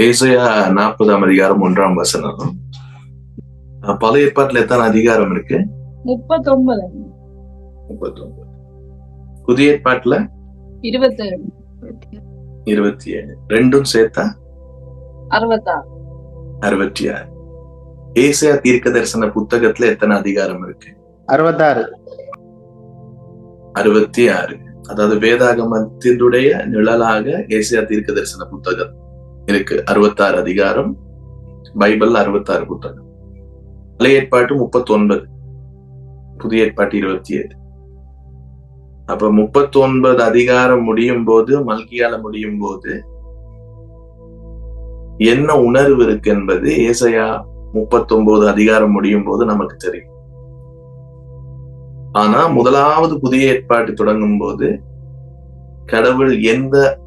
ஏசையா நாற்பதாம் அதிகாரம் ஒன்றாம் வசனம். பழைய ஏற்பாட்டுல எத்தனை அதிகாரம் இருக்கு? முப்பத்தொன்பது. முப்பத்தி ஒன்பது புதிய ஏற்பாட்டுல? இருபத்தேழு. இருபத்தி ஏழு ரெண்டும் சேர்த்தா? அறுபத்தாறு. அறுபத்தி ஆறு ஏசையா தீர்க்க தரிசன புத்தகத்துல எத்தனை அதிகாரம் இருக்கு? அறுபத்தாறு. அறுபத்தி ஆறு அதாவது வேதாகமத்தினுடைய நிழலாக ஏசியா தீர்க்க தரிசன புத்தகம். இருக்கு அறுபத்தாறு அதிகாரம் பைபிள் அறுபத்தாறு புத்தகம். பழைய ஏற்பாட்டு முப்பத்தி ஒன்பது புதிய ஏற்பாட்டு இருபத்தி ஏழு அப்ப முப்பத்தி ஒன்பது அதிகாரம் முடியும் போது மல்கியால முடியும் போது என்ன உணர்வு இருக்கு என்பது ஏசையா முப்பத்தி ஒன்பது அதிகாரம் முடியும் போது நமக்கு தெரியும். ஆனா முதலாவது புதிய ஏற்பாட்டு தொடங்கும் போது கடவுள் எந்த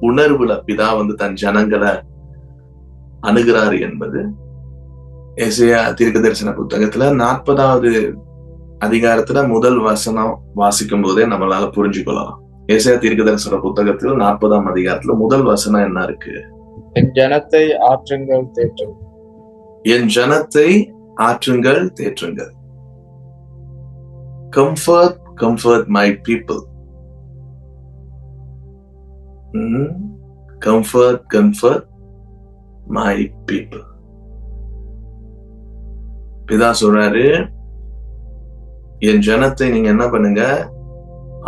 உணர்வுல பிதா வந்து தன் ஜனங்களை அணுகிறாரு என்பது எசையா தீர்க்க தரிசன புத்தகத்துல நாற்பதாவது அதிகாரத்துல முதல் வசனம் வாசிக்கும் போதே நம்மளால புரிஞ்சுக்கொள்ளலாம். ஏசையா தீர்க்க தரிசன புத்தகத்தில் நாற்பதாம் அதிகாரத்துல முதல் வசனம் என்ன இருக்கு? என் ஜனத்தை ஆற்றுங்கள் தேற்றும் என் ஜனத்தை ஆற்றுங்கள் தேற்றுங்கள். Comfort comfort my people comfort comfort my people பிதா சொல்றாரு என் ஜனத்தை நீங்க என்ன பண்ணுங்க?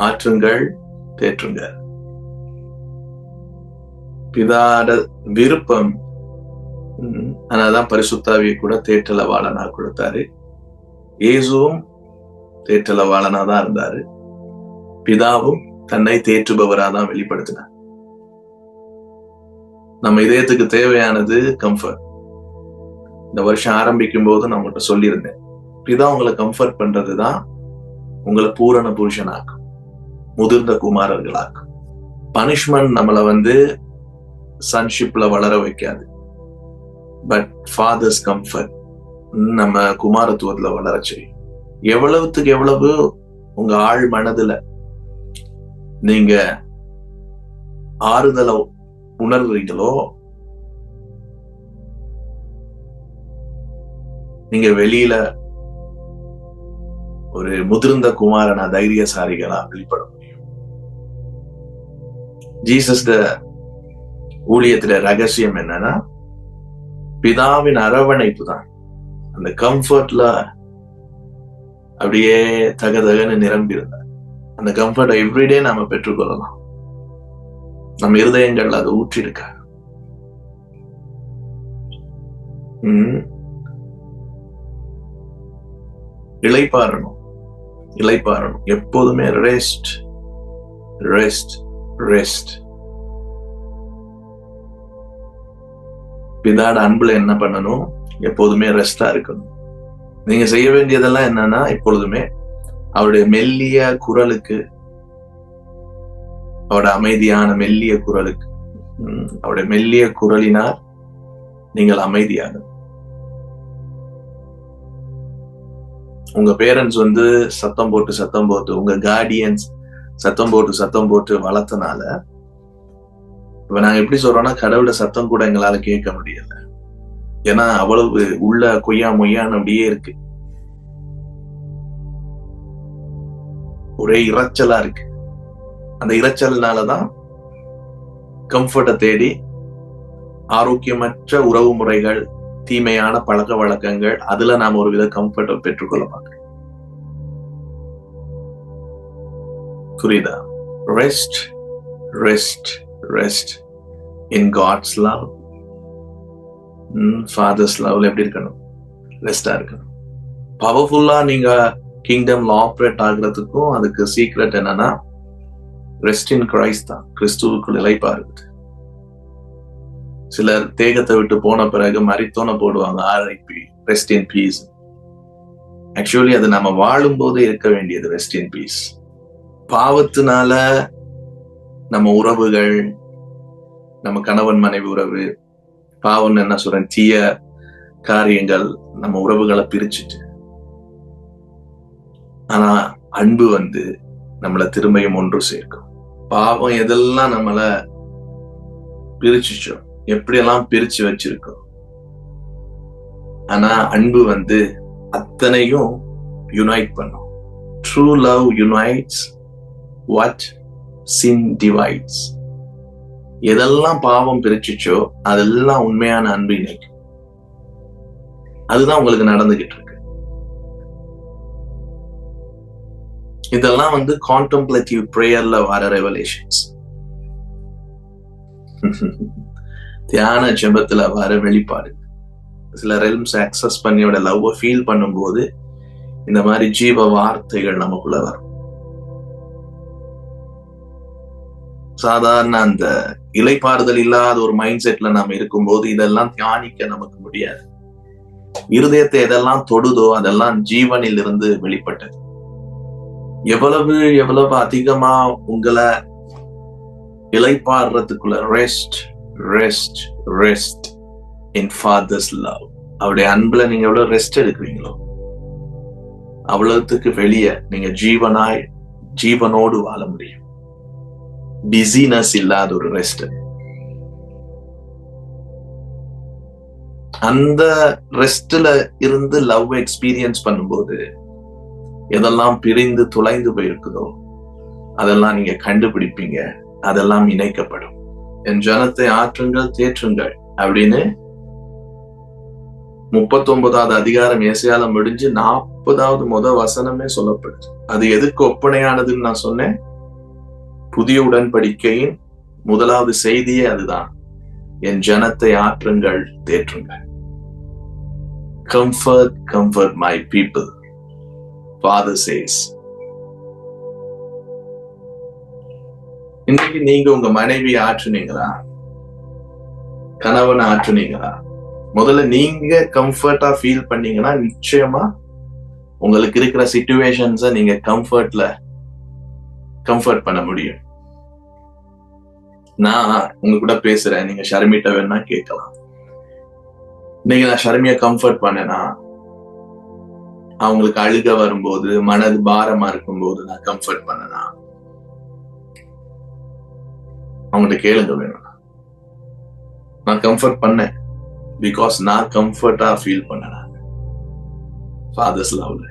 ஆற்றுங்கள் தேற்றுங்க பிதாட விருப்பம் ஆனாதான் அதனாலதான் பரிசுத்தாவியை கூட தேற்றலவாளனா கொடுத்தாரு. இயேசுவும் தேற்றலவாளனா தான் இருந்தாரு. பிதாவும் தன்னை தேற்றுபவரா தான் வெளிப்படுத்தினார். நம்ம இதயத்துக்கு தேவையானது கம்ஃபர்ட் இந்த வருஷம் ஆரம்பிக்கும் போது நான் உங்கள்கிட்ட சொல்லியிருந்தேன். பிதா உங்களை கம்ஃபர்ட் பண்றதுதான் உங்களை பூரண புருஷனாக்கும். முதிர்ந்த குமாரர்களாக்கும். பனிஷ்மெண்ட் நம்மளை வந்து சன்ஷிப்ல வளர வைக்காது. பட் ஃபாதர்ஸ் கம்ஃபர்ட் நம்ம குமாரத்துவத்துல வளர செய்யும். எவ்வளவுத்துக்கு எவ்வளவு உங்க ஆழ் மனதுல நீங்க ஆறுதலை உணர்றீங்களோ நீங்க வெளியில ஒரு முதிர்ந்த குமாரனா தைரியசாரிகளா வெளிப்பட முடியும். ஜீசஸ் ஊழியத்துல ரகசியம் என்னன்னா பிதாவின் அரவணைப்பு தான் அந்த கம்ஃபர்ட்ல அப்படியே தகதகன்னு நிரம்பி இருந்தார் அந்த கம்ஃபர்ட் எவ்ரிடே நாம பெற்றுக்கொள்ளலாம். நம்ம இருதயங்கள் அதை ஊற்றிருக்க உம் இளைப்பாறணும். எப்போதுமே ரெஸ்ட் ரெஸ்ட் ரெஸ்ட் பிதாட அன்புல என்ன பண்ணணும்? எப்போதுமே ரெஸ்டா இருக்கணும். நீங்க செய்ய வேண்டியதெல்லாம் என்னன்னா எப்பொழுதுமே அவருடைய மெல்லிய குரலுக்கு அவருடைய அமைதியான மெல்லிய குரலுக்கு. உம், அவருடைய மெல்லிய குரலினால் நீங்கள் அமைதியாக. உங்க பேரண்ட்ஸ் வந்து சத்தம் போட்டு சத்தம் போட்டு உங்க கார்டியன்ஸ் சத்தம் போட்டு சத்தம் போட்டு வளர்த்தனால இப்ப நாங்க எப்படி சொல்றோம்னா கடவுளோட சத்தம் கூட எங்களால கேட்க முடியல. ஏன்னா அவ்வளவு உள்ள கொய்யா மொய்யான்னு அப்படியே இருக்கு. ஒரே இரைச்சலா இருக்கு. அந்த இரைச்சல்னாலதான் கம்ஃபர்ட்டை தேடி ஆரோக்கியமற்ற உறவு முறைகள் தீமையான பழக்க வழக்கங்கள் அதுல நாம ஒரு வித கம்ஃபர்ட்டை பெற்றுக்கொள்ள மாட்டோம் புரியுதா? Rest rest rest in God's love father's லவ்ல எப்படி இருக்கணும்? ரெஸ்டா இருக்கணும். பவர்ஃபுல்லா நீங்க கிங்டம்ல ஆப்ரேட் ஆகுறதுக்கும் அதுக்கு சீக்ரெட் என்னன்னா ரெஸ்ட் இன் கிரைஸ்ட் தான். கிறிஸ்துவுக்குள் இழைப்பா இருக்குது சிலர் தேகத்தை விட்டு போன பிறகு மரித்தோன போடுவாங்க RIP rest in peace actually அது நம்ம வாழும் போது இருக்க வேண்டியது ரெஸ்ட் இன் பீஸ் பாவத்தினால நம்ம உறவுகள் நம்ம கணவன் மனைவி உறவு பாவம் என்ன சொல்றேன் தீய காரியங்கள் நம்ம உறவுகளை பிரிச்சுட்டு. ஆனா அன்பு வந்து நம்மளை திரும்பியும் ஒன்று சேர்க்கும். பாவம் எதெல்லாம் நம்மள பிரிச்சுச்சோ எப்படியெல்லாம் பிரிச்சு வச்சிருக்கோம் ஆனா அன்பு வந்து அத்தனையும் யுனைட் பண்ணும். True love unites what sin divides எதெல்லாம் பாவம் பிரிச்சுச்சோ அதெல்லாம் உண்மையான அன்பு இணைக்கும் அதுதான் உங்களுக்கு நடந்துகிட்டு இருக்கு. இதெல்லாம் வந்து கான்டம்ப்ளேட்டிவ் ப்ரேயர்ல வர ரெவலேஷன்ஸ் தியான ஜெபத்துல வர வெளிப்பாடு. சில ரெல்ம்ஸ் அக்சஸ் பண்ணியோட லவ் ஃபீல் பண்ணும்போது இந்த மாதிரி ஜீவ வார்த்தைகள் நமக்குள்ள வரும். சாதாரண அந்த இலைப்பாறுதல் இல்லாத ஒரு மைண்ட் செட்ல நாம் இருக்கும்போது இதெல்லாம் தியானிக்க நமக்கு முடியாது. இருதயத்தை எதெல்லாம் தொடுதோ அதெல்லாம் ஜீவனில் இருந்து வெளிப்பட்டது. எவ்வளவு எவ்வளவு அதிகமா உங்களை இலைப்பாடுறதுக்குள்ள rest rest rest in father's love அவருடைய அன்புல நீங்க எவ்வளவு ரெஸ்ட் எடுக்கிறீங்களோ அவ்வளவுத்துக்கு வெளியே நீங்க ஜீவனாய் ஜீவனோடு வாழ முடியும். பிஸினஸ் இல்லாத ஒரு ரெஸ்ட் அந்த ரெஸ்ட்ல இருந்து லவ் எக்ஸ்பீரியன்ஸ் பண்ணும்போது எதெல்லாம் பிரிந்து துளைந்து போயிருக்குதோ அதெல்லாம் நீங்க கண்டுபிடிப்பீங்க. அதெல்லாம் இணைக்கப்படும். என் ஜனத்தை ஆற்றுங்கள் தேற்றுங்கள் அப்படின்னு முப்பத்தி ஒன்பதாவது அதிகாரம் ஏசையால முடிஞ்சு நாற்பதாவது முத வசனமே சொல்லப்படுது. அது எதுக்கு ஒப்பனையானதுன்னு நான் சொன்னேன்? புதிய உடன்படிக்கையின் முதலாவது செய்தியே அதுதான். என் ஜனத்தை ஆற்றுங்கள் தேற்றுங்கள். Comfort comfort my people father says இன்னைக்கு நீங்க உங்க மனைவி ஆற்றுனீங்களா? கணவனை ஆற்றுனீங்களா? முதல்ல நீங்க கம்ஃபர்டா ஃபீல் பண்ணீங்கன்னா நிச்சயமா உங்களுக்கு இருக்கிற சிச்சுவேஷன்ஸ நீங்க கம்ஃபர்ட்ல கம்ஃபர்ட் பண்ண முடியும். நான் உங்க கூட பேசுறேன். நீங்க ஷர்மிட்ட வேணா கேட்கலாம். இன்னைக்கு நான் ஷர்மிய கம்ஃபர்ட் பண்ணேன்னா அவங்களுக்கு அழுக வரும்போது மனது பாரமா இருக்கும்போது நான் கம்ஃபர்ட் பண்ணனா? அவங்கள்ட்ட கேளுங்க வேணும் நான் கம்ஃபர்ட் பண்ணேன். பிகாஸ் நான் கம்ஃபர்ட்டா ஃபீல் பண்ணேன். ஃபாதர்ஸ் லவ்ல